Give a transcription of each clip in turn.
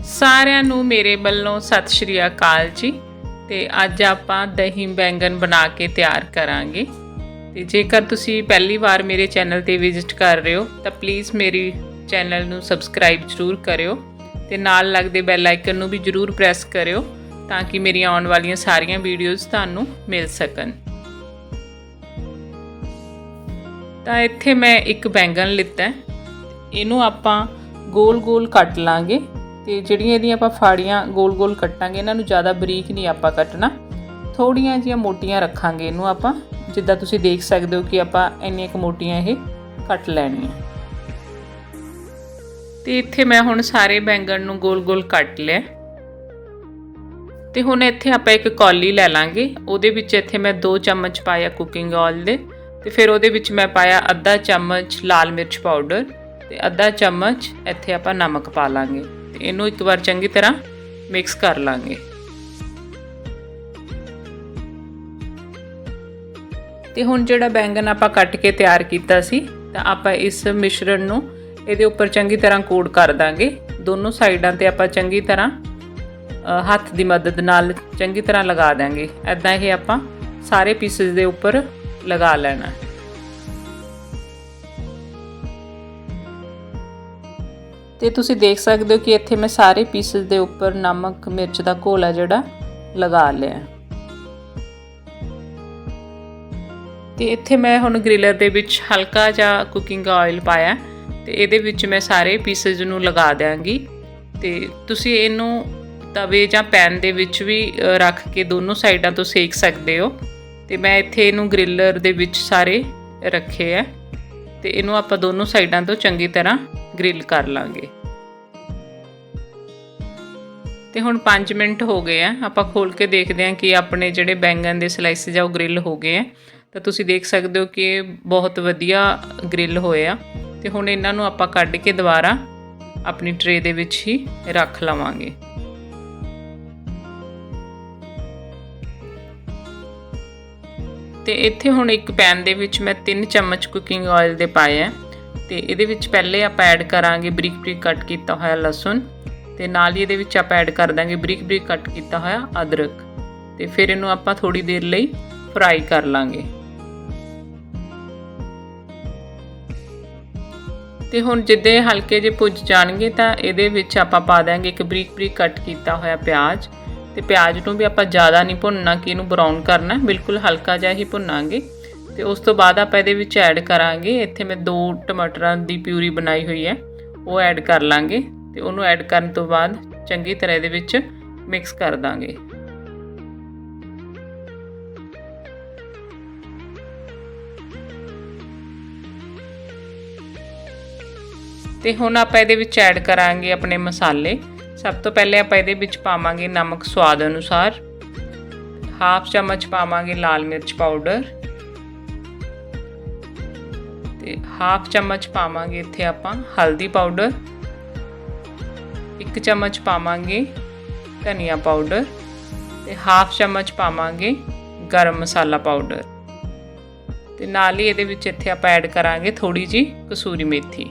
ਸਾਰਿਆਂ ਨੂੰ ਮੇਰੇ ਵੱਲੋਂ ਸਤਿ ਸ਼੍ਰੀ ਅਕਾਲ ਜੀ। ਤੇ ਅੱਜ ਆਪਾਂ ਦਹੀਂ ਬੈਂਗਣ ਬਣਾ ਕੇ ਤਿਆਰ ਕਰਾਂਗੇ। ਤੇ ਜੇਕਰ ਤੁਸੀਂ ਪਹਿਲੀ ਵਾਰ ਮੇਰੇ ਚੈਨਲ ਤੇ ਵਿਜ਼ਿਟ ਕਰ ਰਹੇ ਹੋ, ਤਾਂ ਪਲੀਜ਼ ਮੇਰੀ ਚੈਨਲ ਨੂੰ ਸਬਸਕ੍ਰਾਈਬ ਜ਼ਰੂਰ ਕਰਿਓ। ਤੇ ਨਾਲ ਲੱਗਦੇ ਬੈਲ ਆਈਕਨ ਨੂੰ ਵੀ ਜ਼ਰੂਰ ਪ੍ਰੈਸ ਕਰਿਓ, ਤਾਂ ਕਿ ਮੇਰੀਆਂ ਆਉਣ ਵਾਲੀਆਂ ਸਾਰੀਆਂ ਵੀਡੀਓਜ਼ ਤੁਹਾਨੂੰ ਮਿਲ ਸਕਣ। ਤਾਂ ਇੱਥੇ ਮੈਂ ਇੱਕ ਬੈਂਗਣ ਲਿੱਤਾ ਇਹਨੂੰ ਆਪਾਂ ਗੋਲ-ਗੋਲ ਕੱਟ ਲਾਂਗੇ। ਤੇ ਜਿਹੜੀਆਂ ਇਹਦੀਆਂ ਆਪਾਂ ਫਾੜੀਆਂ ਗੋਲ-ਗੋਲ ਕੱਟਾਂਗੇ, ਇਹਨਾਂ ਨੂੰ ਜ਼ਿਆਦਾ ਬਰੀਕ ਨਹੀਂ ਆਪਾਂ ਕੱਟਣਾ। ਥੋੜੀਆਂ ਜਿਹੀਆਂ ਮੋਟੀਆਂ ਰੱਖਾਂਗੇ ਇਹਨੂੰ ਆਪਾਂ, ਜਿੱਦਾਂ ਤੁਸੀਂ ਦੇਖ ਸਕਦੇ ਹੋ ਕਿ ਆਪਾਂ ਇੰਨੀਆਂ ਕੁ ਮੋਟੀਆਂ ਇਹ ਕੱਟ ਲੈਣੀਆਂ। ਤੇ ਇੱਥੇ ਮੈਂ ਹੁਣ ਸਾਰੇ ਬੈਂਗਣ ਨੂੰ ਗੋਲ-ਗੋਲ ਕੱਟ ਲਿਆ। ਤੇ ਹੁਣ ਇੱਥੇ ਆਪਾਂ ਇੱਕ ਕੌਲੀ ਲੈ ਲਾਂਗੇ। ਉਹਦੇ ਵਿੱਚ ਇੱਥੇ ਮੈਂ 2 ਚਮਚ ਪਾਇਆ ਕੁਕਿੰਗ ਆਇਲ ਦੇ। ਤੇ ਫਿਰ ਉਹਦੇ ਵਿੱਚ ਮੈਂ ਪਾਇਆ ਅੱਧਾ ਚਮਚ ਲਾਲ ਮਿਰਚ ਪਾਊਡਰ ਤੇ ਅੱਧਾ ਚਮਚ ਇੱਥੇ ਆਪਾਂ ਨਮਕ ਪਾ ਲਾਂਗੇ। ਇਹਨੂੰ ਇੱਕ ਵਾਰ ਚੰਗੀ ਤਰ੍ਹਾਂ ਮਿਕਸ ਕਰ ਲਾਂਗੇ। ਤੇ ਹੁਣ ਜਿਹੜਾ ਬੈਂਗਨ ਆਪਾਂ ਕੱਟ ਕੇ ਤਿਆਰ ਕੀਤਾ ਸੀ, ਤਾਂ ਆਪਾਂ ਇਸ ਮਿਸ਼ਰਣ ਨੂੰ ਇਹਦੇ ਉੱਪਰ ਚੰਗੀ ਤਰ੍ਹਾਂ ਕੋਡ ਕਰ ਦਾਂਗੇ। ਦੋਨੋਂ ਸਾਈਡਾਂ ਤੇ ਆਪਾਂ ਚੰਗੀ ਤਰ੍ਹਾਂ ਹੱਥ ਦੀ ਮਦਦ ਨਾਲ ਚੰਗੀ ਤਰ੍ਹਾਂ ਲਗਾ ਦਾਂਗੇ। ਐਦਾਂ ਇਹ ਆਪਾਂ ਸਾਰੇ ਪੀਸਸ ਦੇ ਉੱਪਰ ਲਗਾ ਲੈਣਾ। ਤੇ ਤੁਸੀਂ ਦੇਖ ਸਕਦੇ ਹੋ ਕਿ ਇੱਥੇ ਮੈਂ ਸਾਰੇ ਪੀਸਸ ਦੇ ਉੱਪਰ ਨਮਕ, ਮਿਰਚ ਦਾ ਘੋਲ ਹੈ ਜਿਹੜਾ ਲਗਾ ਲਿਆ। ਤੇ ਇੱਥੇ ਮੈਂ ਹੁਣ ਗ੍ਰਿਲਰ ਦੇ ਵਿੱਚ ਹਲਕਾ ਜਿਹਾ ਕੁਕਿੰਗ ਆਇਲ ਪਾਇਆ ਤੇ ਇਹਦੇ ਵਿੱਚ ਮੈਂ ਸਾਰੇ ਪੀਸਸ ਨੂੰ ਲਗਾ ਦਿਆਂਗੀ। ਤੇ ਤੁਸੀਂ ਇਹਨੂੰ ਤਵੇ ਜਾਂ ਪੈਨ ਦੇ ਵਿੱਚ ਵੀ ਰੱਖ ਕੇ ਦੋਨੋਂ ਸਾਈਡਾਂ ਤੋਂ ਸੇਕ ਸਕਦੇ ਹੋ। ਤੇ ਮੈਂ ਇੱਥੇ ਇਹਨੂੰ ਗ੍ਰਿਲਰ ਦੇ ਵਿੱਚ ਸਾਰੇ ਰੱਖੇ ਆ ਤੇ ਇਹਨੂੰ ਆਪਾਂ ਦੋਨੋਂ ਸਾਈਡਾਂ ਤੋਂ ਚੰਗੀ ਤਰ੍ਹਾਂ ਗ੍ਰਿਲ ਕਰ ਲਾਂਗੇ। ਤੇ ਹੁਣ 5 ਮਿੰਟ ਹੋ ਗਏ ਆ। ਆਪਾਂ ਖੋਲ ਕੇ ਦੇਖਦੇ ਹਾਂ ਕਿ ਆਪਣੇ ਜਿਹੜੇ ਬੈਂਗਨ ਦੇ ਸਲਾਈਸਿਸ ਆ, ਉਹ ਗ੍ਰਿਲ ਹੋ ਗਏ ਆ। ਤਾਂ ਤੁਸੀਂ ਦੇਖ ਸਕਦੇ ਹੋ ਕਿ ਬਹੁਤ ਵਧੀਆ ਗ੍ਰਿਲ ਹੋਏ ਆ। ਤੇ ਹੁਣ ਇਹਨਾਂ ਨੂੰ ਆਪਾਂ ਕੱਢ ਕੇ ਦੁਬਾਰਾ ਆਪਣੀ ਟਰੇ ਦੇ ਵਿੱਚ ਹੀ ਰੱਖ ਲਵਾਂਗੇ। ਤੇ ਇੱਥੇ ਹੁਣ ਇੱਕ ਪੈਨ ਦੇ ਵਿੱਚ ਮੈਂ 3 ਚਮਚ ਕੁਕਿੰਗ ਆਇਲ ਦੇ ਪਾਏ ਆ। ਤੇ ਇਹਦੇ ਵਿੱਚ ਪਹਿਲੇ ਆਪਾਂ ਐਡ ਕਰਾਂਗੇ ਬਰੀਕ ਬਰੀਕ ਕੱਟ ਕੀਤਾ ਹੋਇਆ ਲਸਣ ਤੇ ਨਾਲ ਹੀ ਇਹਦੇ ਵਿੱਚ ਆਪਾਂ ਐਡ ਕਰ ਦਾਂਗੇ ਬਰੀਕ ਬਰੀਕ ਕੱਟ ਕੀਤਾ ਹੋਇਆ ਅਦਰਕ। ਤੇ ਫਿਰ ਇਹਨੂੰ ਆਪਾਂ ਥੋੜੀ ਦੇਰ ਲਈ ਫਰਾਈ ਕਰ ਲਾਂਗੇ। ਤੇ ਹੁਣ ਜਿੱਦੇ ਹਲਕੇ ਜੇ ਪੁੱਜ ਜਾਣਗੇ ਤਾਂ ਇਹਦੇ ਵਿੱਚ ਆਪਾਂ ਪਾ ਦਾਂਗੇ ਇੱਕ ਬਰੀਕ ਬਰੀਕ ਕੱਟ ਕੀਤਾ ਹੋਇਆ ਪਿਆਜ਼। ਤੇ ਪਿਆਜ਼ ਨੂੰ ਵੀ ਆਪਾਂ ਜ਼ਿਆਦਾ ਨਹੀਂ ਭੁੰਨਣਾ ਕਿ ਇਹਨੂੰ ਬਰਾਊਨ ਕਰਨਾ, ਬਿਲਕੁਲ ਹਲਕਾ ਜਿਹਾ ਹੀ ਭੁੰਨਾਂਗੇ। ਤੇ ਉਸ ਤੋਂ ਬਾਅਦ ਆਪਾਂ ਇਹਦੇ ਵਿੱਚ ਐਡ ਕਰਾਂਗੇ, ਇੱਥੇ ਮੈਂ ਦੋ ਟਮਾਟਰਾਂ ਦੀ ਪਿਊਰੀ ਬਣਾਈ ਹੋਈ ਹੈ, ਉਹ ਐਡ ਕਰ ਲਾਂਗੇ ਤੇ ਉਹਨੂੰ ਐਡ ਕਰਨ ਤੋਂ ਬਾਅਦ ਚੰਗੀ ਤਰ੍ਹਾਂ ਇਹਦੇ ਵਿੱਚ ਮਿਕਸ ਕਰ ਦਾਂਗੇ। ਤੇ ਹੁਣ ਆਪਾਂ ਇਹਦੇ ਵਿੱਚ ਐਡ ਕਰਾਂਗੇ ਆਪਣੇ ਮਸਾਲੇ। ਸਭ ਤੋਂ ਪਹਿਲੇ ਆਪਾਂ ਇਹਦੇ ਵਿੱਚ ਪਾਵਾਂਗੇ ਨਮਕ ਸਵਾਦ ਅਨੁਸਾਰ। ਹਾਫ ਚਮਚ ਪਾਵਾਂਗੇ ਲਾਲ ਮਿਰਚ ਪਾਊਡਰ। ਤੇ ਹਾਫ ਚਮਚ ਪਾਵਾਂਗੇ ਇੱਥੇ ਆਪਾਂ ਹਲਦੀ ਪਾਊਡਰ। ਇੱਕ ਚਮਚ ਪਾਵਾਂਗੇ ਧਨੀਆ ਪਾਊਡਰ ਤੇ ਹਾਫ ਚਮਚ ਪਾਵਾਂਗੇ ਗਰਮ ਮਸਾਲਾ ਪਾਊਡਰ। ਤੇ ਨਾਲ ਹੀ ਇਹਦੇ ਵਿੱਚ ਇੱਥੇ ਆਪਾਂ ਐਡ ਕਰਾਂਗੇ ਥੋੜੀ ਜੀ ਕਸੂਰੀ ਮੇਥੀ।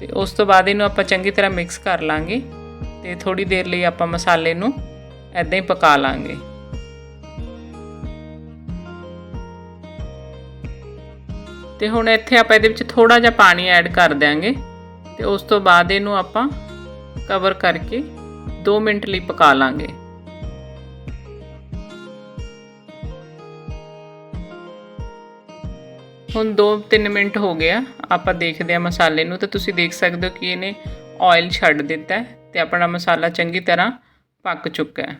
ਤੇ ਉਸ ਤੋਂ ਬਾਅਦ ਇਹਨੂੰ ਆਪਾਂ ਚੰਗੀ ਤਰ੍ਹਾਂ ਮਿਕਸ ਕਰ ਲਾਂਗੇ। ਤੇ ਥੋੜੀ ਦੇਰ ਲਈ ਆਪਾਂ ਮਸਾਲੇ ਨੂੰ ਐਦਾਂ ਹੀ ਪਕਾ ਲਾਂਗੇ। ਤੇ ਹੁਣ ਇੱਥੇ ਆਪਾਂ ਇਹਦੇ ਵਿੱਚ ਥੋੜਾ ਜਿਹਾ ਪਾਣੀ ਐਡ ਕਰ ਦਿਆਂਗੇ ਤੇ ਉਸ ਤੋਂ ਬਾਅਦ ਇਹਨੂੰ ਆਪਾਂ ਕਵਰ ਕਰਕੇ 2 ਮਿੰਟ ਲਈ ਪਕਾ ਲਾਂਗੇ। ਹੁਣ 2-3 ਮਿੰਟ ਹੋ ਗਿਆ ਆਪਾਂ ਦੇਖਦੇ ਹਾਂ ਮਸਾਲੇ ਨੂੰ ਤਾਂ ਤੁਸੀਂ ਦੇਖ ਸਕਦੇ ਹੋ ਕਿ ਇਹਨੇ ਆਇਲ ਛੱਡ ਦਿੱਤਾ ਹੈ ਤੇ ਆਪਣਾ ਮਸਾਲਾ ਚੰਗੀ ਤਰ੍ਹਾਂ ਪੱਕ ਚੁੱਕਾ ਹੈ।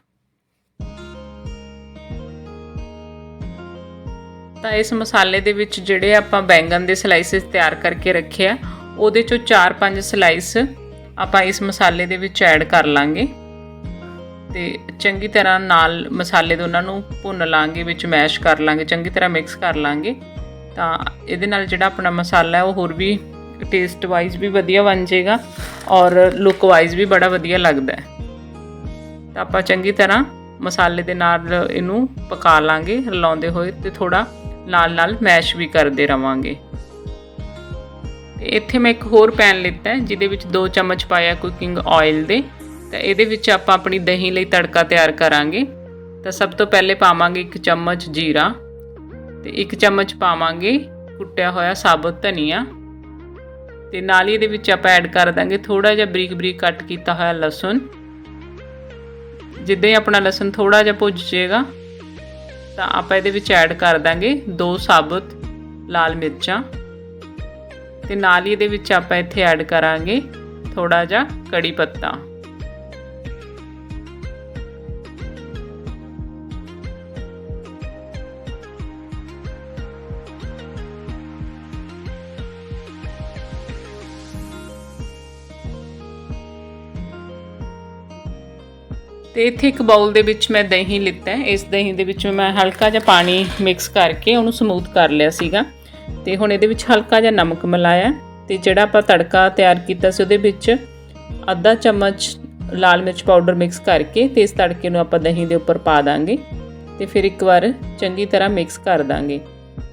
ਤਾਂ ਇਸ ਮਸਾਲੇ ਦੇ ਵਿੱਚ ਜਿਹੜੇ ਆਪਾਂ ਬੈਂਗਨ ਦੇ ਸਲਾਈਸਿਸ ਤਿਆਰ ਕਰਕੇ ਰੱਖੇ ਆ, ਉਹਦੇ ਚੋਂ 4-5 ਸਲਾਈਸ ਆਪਾਂ ਇਸ ਮਸਾਲੇ ਦੇ ਵਿੱਚ ਐਡ ਕਰ ਲਾਂਗੇ ਤੇ ਚੰਗੀ ਤਰ੍ਹਾਂ ਨਾਲ ਮਸਾਲੇ ਦੋਨਾਂ ਨੂੰ ਭੁੰਨ ਲਾਂਗੇ, ਵਿੱਚ ਮੈਸ਼ ਕਰ ਲਾਂਗੇ, ਚੰਗੀ ਤਰ੍ਹਾਂ ਮਿਕਸ ਕਰ ਲਾਂਗੇ। ਤਾਂ ਇਹਦੇ ਨਾਲ ਜਿਹੜਾ ਆਪਣਾ ਮਸਾਲਾ ਹੈ, ਉਹ ਹੋਰ ਵੀ ਟੇਸਟ ਵਾਈਜ਼ ਵੀ ਵਧੀਆ ਬਣ ਜਾਏਗਾ ਔਰ ਲੁੱਕ ਵਾਈਜ਼ ਵੀ ਬੜਾ ਵਧੀਆ ਲੱਗਦਾ ਹੈ। ਤਾਂ ਆਪਾਂ ਚੰਗੀ ਤਰ੍ਹਾਂ ਮਸਾਲੇ ਦੇ ਨਾਲ ਇਹਨੂੰ ਪਕਾ ਲਾਂਗੇ, ਰਲਾਉਂਦੇ ਹੋਏ ਤੇ ਥੋੜਾ ਨਾਲ ਨਾਲ ਮੈਸ਼ ਵੀ ਕਰਦੇ ਰਵਾਂਗੇ। ਤੇ ਇੱਥੇ ਮੈਂ ਇੱਕ ਹੋਰ ਪੈਨ ਲਿੱਤਾ ਜਿਹਦੇ ਵਿੱਚ 2 ਚਮਚ ਪਾਇਆ ਕੁਕਿੰਗ ਆਇਲ ਦੇ। ਤਾਂ ਇਹਦੇ ਵਿੱਚ ਆਪਾਂ ਆਪਣੀ ਦਹੀਂ ਲਈ ਤੜਕਾ ਤਿਆਰ ਕਰਾਂਗੇ। ਤਾਂ ਸਭ ਤੋਂ ਪਹਿਲੇ ਪਾਵਾਂਗੇ ਇੱਕ ਚਮਚ ਜੀਰਾ ਤੇ ਇੱਕ ਚਮਚ ਪਾਵਾਂਗੇ ਕੁੱਟਿਆ ਹੋਇਆ ਸਾਬੁਤ ਧਨੀਆ। ਤੇ ਨਾਲ ਹੀ ਇਹਦੇ ਵਿੱਚ ਆਪਾਂ ਐਡ ਕਰ ਦਾਂਗੇ ਥੋੜਾ ਜਿਹਾ ਬਰੀਕ ਬਰੀਕ ਕੱਟ ਕੀਤਾ ਹੋਇਆ ਲਸਣ। ਜਿੱਦਾਂ ਹੀ ਆਪਣਾ ਲਸਣ ਥੋੜਾ ਜਿਹਾ ਭੁੱਜ ਜਾਏਗਾ, ਤਾਂ ਆਪਾਂ ਇਹਦੇ ਵਿੱਚ ਐਡ ਕਰ ਦਾਂਗੇ ਦੋ ਸਾਬੁਤ, ਲਾਲ ਮਿਰਚਾਂ। ਤੇ ਨਾਲ ਹੀ ਇਹਦੇ ਵਿੱਚ ਆਪਾਂ ਇੱਥੇ ਐਡ ਕਰਾਂਗੇ ਥੋੜਾ ਜਿਹਾ ਕੜੀ ਪੱਤਾ। ਤੇ ਇੱਥੇ ਇੱਕ ਬਾਉਲ ਦੇ ਵਿੱਚ ਮੈਂ ਦਹੀਂ ਲਿੱਤਾ ਇਸ ਦਹੀਂ ਦੇ ਵਿੱਚ ਮੈਂ ਹਲਕਾ ਜਿਹਾ ਪਾਣੀ ਮਿਕਸ ਕਰਕੇ ਉਹਨੂੰ ਸਮੂਥ ਕਰ ਲਿਆ ਸੀਗਾ। ਤੇ ਹੁਣ ਇਹਦੇ ਵਿੱਚ ਹਲਕਾ ਜਿਹਾ ਨਮਕ ਮਿਲਾਇਆ ਤੇ ਜਿਹੜਾ ਆਪਾਂ ਤੜਕਾ ਤਿਆਰ ਕੀਤਾ ਸੀ ਉਹਦੇ ਵਿੱਚ ਅੱਧਾ ਚਮਚ ਲਾਲ ਮਿਰਚ ਪਾਊਡਰ ਮਿਕਸ ਕਰਕੇ ਤੇ ਇਸ ਤੜਕੇ ਨੂੰ ਆਪਾਂ ਦਹੀਂ ਦੇ ਉੱਪਰ ਪਾ ਦਾਂਗੇ। ਤੇ ਫਿਰ ਇੱਕ ਵਾਰ ਚੰਗੀ ਤਰ੍ਹਾਂ ਮਿਕਸ ਕਰ ਦਾਂਗੇ।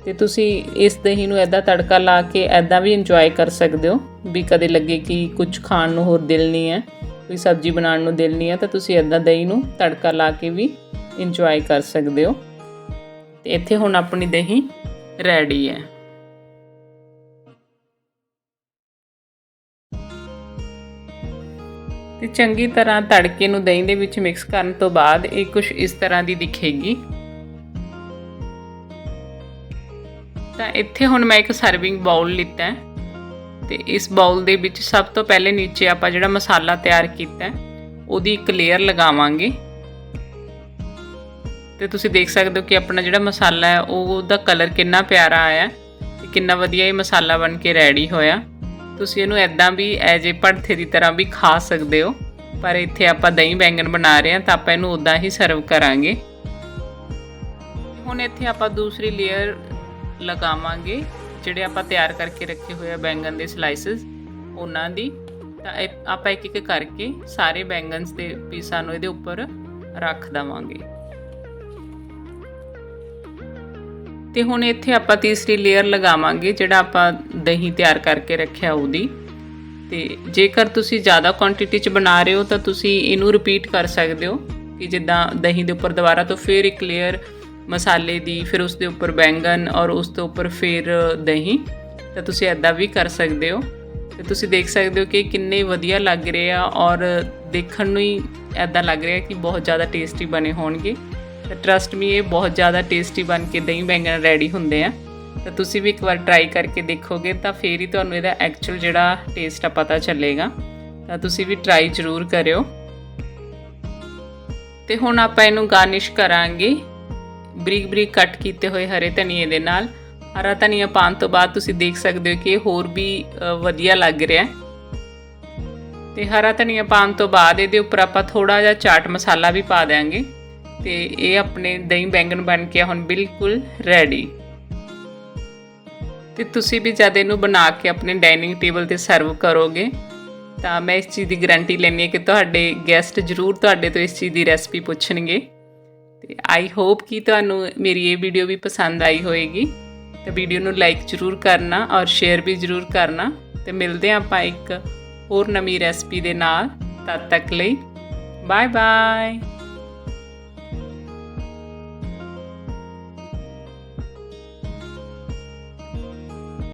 ਤੇ ਤੁਸੀਂ ਇਸ ਦਹੀਂ ਨੂੰ ਐਦਾਂ ਤੜਕਾ ਲਾ ਕੇ ਐਦਾਂ ਵੀ ਇੰਜੋਏ ਕਰ ਸਕਦੇ ਹੋ। ਵੀ ਕਦੇ ਲੱਗੇ ਕਿ ਕੁਝ ਖਾਣ ਨੂੰ ਹੋਰ ਦਿਲ ਨਹੀਂ ਹੈ। ਕੋਈ ਸਬਜ਼ੀ ਬਣਾਉਣ ਨੂੰ ਦਿਲ ਨਹੀਂ ਹੈ, ਤਾਂ ਤੁਸੀਂ ਐਦਾਂ ਦਹੀਂ ਨੂੰ ਤੜਕਾ ਲਾ ਕੇ ਵੀ ਇੰਜੋਏ ਕਰ ਸਕਦੇ ਹੋ। ਤੇ ਇੱਥੇ ਹੁਣ ਆਪਣੀ ਦਹੀਂ ਰੈਡੀ ਹੈ। ਤੇ ਚੰਗੀ ਤਰ੍ਹਾਂ ਤੜਕੇ ਨੂੰ ਦਹੀਂ ਦੇ ਵਿੱਚ ਮਿਕਸ ਕਰਨ ਤੋਂ ਬਾਅਦ ਇਹ ਕੁਝ ਇਸ ਤਰ੍ਹਾਂ ਦੀ ਦਿਖੇਗੀ। ਤਾਂ ਇੱਥੇ ਹੁਣ ਮੈਂ ਇੱਕ ਸਰਵਿੰਗ ਬਾਉਲ ਲਿੱਤਾ ਹੈ। ਤੇ ਇਸ ਬਾਉਲ ਦੇ ਵਿੱਚ ਸਭ ਤੋਂ ਪਹਿਲੇ ਨੀਚੇ ਆਪਾਂ ਜਿਹੜਾ ਮਸਾਲਾ ਤਿਆਰ ਕੀਤਾ ਹੈ, ਉਹਦੀ ਇੱਕ ਲੇਅਰ ਲਗਾਵਾਂਗੇ। ਤੇ ਤੁਸੀਂ ਦੇਖ ਸਕਦੇ ਹੋ ਕਿ ਆਪਣਾ ਜਿਹੜਾ ਮਸਾਲਾ ਹੈ ਉਹ ਉਹਦਾ ਕਲਰ ਕਿੰਨਾ ਪਿਆਰਾ ਆਇਆ ਤੇ ਕਿੰਨਾ ਵਧੀਆ ਇਹ ਮਸਾਲਾ ਬਣ ਕੇ ਰੈਡੀ ਹੋਇਆ। ਤੁਸੀਂ ਇਹਨੂੰ ਐਦਾਂ ਵੀ ਐਜ ਏ ਭੜਥੇ ਦੀ ਤਰ੍ਹਾਂ ਵੀ ਖਾ ਸਕਦੇ ਹੋ, ਪਰ ਇੱਥੇ ਆਪਾਂ ਦਹੀਂ ਬੈਂਗਣ ਬਣਾ ਰਹੇ ਹਾਂ ਤਾਂ ਆਪਾਂ ਇਹਨੂੰ ਉਦਾਂ ਹੀ ਸਰਵ ਕਰਾਂਗੇ। ਹੁਣ ਇੱਥੇ ਆਪਾਂ ਦੂਸਰੀ ਲੇਅਰ ਲਗਾਵਾਂਗੇ। ਜਿਹੜੇ ਆਪਾਂ ਤਿਆਰ ਕਰਕੇ ਰੱਖੇ ਹੋਏ ਆ ਬੈਂਗਨ ਦੇ ਸਲਾਈਸਸ ਉਹਨਾਂ ਦੀ, ਤਾਂ ਆਪਾਂ ਇੱਕ ਇੱਕ ਕਰਕੇ ਸਾਰੇ ਬੈਂਗਨਸ ਦੇ ਪੀਸਾਂ ਨੂੰ ਇਹਦੇ ਉੱਪਰ ਰੱਖ ਦਵਾਂਗੇ। ਤੇ ਹੁਣ ਇੱਥੇ ਆਪਾਂ ਤੀਸਰੀ ਲੇਅਰ ਲਗਾਵਾਂਗੇ, ਜਿਹੜਾ ਆਪਾਂ ਦਹੀਂ ਤਿਆਰ ਕਰਕੇ ਰੱਖਿਆ ਉਹਦੀ। ਤੇ ਜੇਕਰ ਤੁਸੀਂ ਜ਼ਿਆਦਾ ਕੁਆਂਟੀਟੀ 'ਚ ਬਣਾ ਰਹੇ ਹੋ, ਤਾਂ ਤੁਸੀਂ ਇਹਨੂੰ ਰਿਪੀਟ ਕਰ ਸਕਦੇ ਹੋ ਕਿ ਜਿੱਦਾਂ ਦਹੀਂ ਦੇ ਉੱਪਰ ਦੁਬਾਰਾ ਤੋਂ ਫੇਰ ਇੱਕ ਲੇਅਰ ਮਸਾਲੇ ਦੀ, ਫਿਰ ਉਸ ਦੇ ਉੱਪਰ ਬੈਂਗਨ ਔਰ ਉਸ ਤੋਂ ਉੱਪਰ ਫਿਰ ਦਹੀਂ। ਤਾਂ ਤੁਸੀਂ ਐਦਾਂ ਵੀ ਕਰ ਸਕਦੇ ਹੋ। ਤੇ ਤੁਸੀਂ ਦੇਖ ਸਕਦੇ ਹੋ ਕਿ ਕਿੰਨੇ ਵਧੀਆ ਲੱਗ ਰਹੇ ਆ ਔਰ ਦੇਖਣ ਨੂੰ ਹੀ ਐਦਾਂ ਲੱਗ ਰਿਹਾ ਕਿ ਬਹੁਤ ਜ਼ਿਆਦਾ ਟੇਸਟੀ ਬਣੇ ਹੋਣਗੇ। ਤਾਂ ਟਰਸਟ ਮੀ ਇਹ ਬਹੁਤ ਜ਼ਿਆਦਾ ਟੇਸਟੀ ਬਣ ਕੇ ਦਹੀਂ ਬੈਂਗਣ ਰੈਡੀ ਹੁੰਦੇ ਆ। ਤਾਂ ਤੁਸੀਂ ਵੀ ਇੱਕ ਵਾਰ ਟਰਾਈ ਕਰਕੇ ਦੇਖੋਗੇ ਤਾਂ ਫੇਰ ਹੀ ਤੁਹਾਨੂੰ ਇਹਦਾ ਐਕਚੁਅਲ ਜਿਹੜਾ ਟੇਸਟ ਆ ਪਤਾ ਚੱਲੇਗਾ। ਤਾਂ ਤੁਸੀਂ ਵੀ ਟਰਾਈ ਜ਼ਰੂਰ ਕਰਿਓ। ਤੇ ਹੁਣ ਆਪਾਂ ਇਹਨੂੰ ਗਾਰਨਿਸ਼ ਕਰਾਂਗੇ। ਬਰੀਕ ਬਰੀਕ ਕੱਟ ਕੀਤੇ ਹੋਏ ਹਰੇ ਧਨੀਏ ਦੇ ਨਾਲ। ਹਰਾ ਧਨੀਆ ਪਾਉਣ ਤੋਂ ਬਾਅਦ ਤੁਸੀਂ ਦੇਖ ਸਕਦੇ ਹੋ ਕਿ ਹੋਰ ਵੀ ਵਧੀਆ ਲੱਗ ਰਿਹਾ ਹੈ। ਤੇ ਹਰਾ ਧਨੀਆ ਪਾਉਣ ਤੋਂ ਬਾਅਦ ਇਹਦੇ ਉੱਪਰ ਆਪਾਂ ਥੋੜਾ ਜਿਹਾ ਚਾਟ ਮਸਾਲਾ ਵੀ ਪਾ ਦੇਾਂਗੇ ਤੇ ਇਹ ਆਪਣੇ ਦਹੀਂ ਬੈਂਗਣ ਬਣ ਕੇ ਹੁਣ ਬਿਲਕੁਲ ਰੈਡੀ ਤੇ ਤੁਸੀਂ ਵੀ ਜਦ ਇਹਨੂੰ ਬਣਾ ਕੇ ਆਪਣੇ ਡਾਈਨਿੰਗ ਟੇਬਲ ਤੇ ਸਰਵ ਕਰੋਗੇ, ਤਾਂ ਮੈਂ ਇਸ ਚੀਜ਼ ਦੀ ਗਾਰੰਟੀ ਲੈਣੀ ਹੈ ਕਿ ਤੁਹਾਡੇ ਗੈਸਟ ਜ਼ਰੂਰ ਤੁਹਾਡੇ ਤੋਂ ਇਸ ਚੀਜ਼ ਦੀ ਰੈਸਪੀ ਪੁੱਛਣਗੇ। ਤੇ ਆਈ ਹੋਪ ਕਿ ਤੁਹਾਨੂੰ ਮੇਰੀ ਇਹ ਵੀਡੀਓ ਵੀ ਪਸੰਦ ਆਈ ਹੋਵੇਗੀ ਤੇ ਵੀਡੀਓ ਨੂੰ ਲਾਈਕ ਜ਼ਰੂਰ ਕਰਨਾ ਔਰ ਸ਼ੇਅਰ ਵੀ ਜ਼ਰੂਰ ਕਰਨਾ। ਤੇ ਮਿਲਦੇ ਹਾਂ ਆਪਾਂ ਇੱਕ ਹੋਰ ਨਵੀਂ ਰੈਸਪੀ ਦੇ ਨਾਲ। ਤਦ ਤੱਕ ਲਈ ਬਾਏ ਬਾਏ